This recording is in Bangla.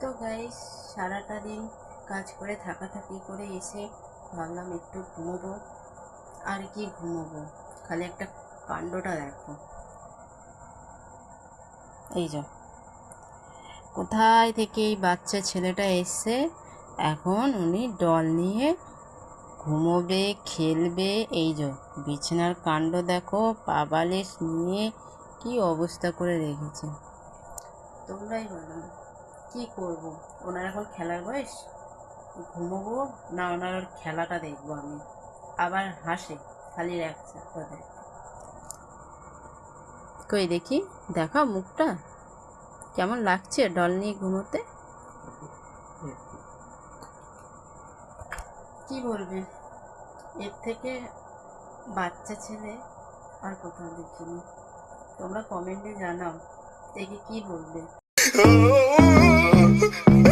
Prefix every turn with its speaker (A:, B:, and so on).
A: তো গাইস সারাটা দিন কাজ করে থাকা থাকি করে এসে ভাবলাম একটু ঘুমোবো। আর কি ঘুমোবো? খালি একটা কাণ্ডটা দেখো। এই যা কোথায় থেকে এই বাচ্চা ছেলেটা এসছে? এখন উনি ডল নিয়ে ঘুমোবে, খেলবে। এই যে বিছানার কাণ্ড দেখো পা বালিশ নিয়ে কি অবস্থা করে রেখেছে? তোমরাই বলো। কি করব? ওনার এখন খেলার বয়স? ঘুমোবো? না, ওনার ওর খেলাটা দেখব আমি। আবার হাসে, খালি রাখছে কই দেখি দেখা মুখটা। কেমন লাগছে ডল নিয়ে ঘুমোতে? কি বলবে? এর থেকে বাচ্চা ছেলে আর কোথাও দেখিনি। তোমরা কমেন্টে জানাও, দেখে কি বলবে। Oh.
B: oh, oh, oh.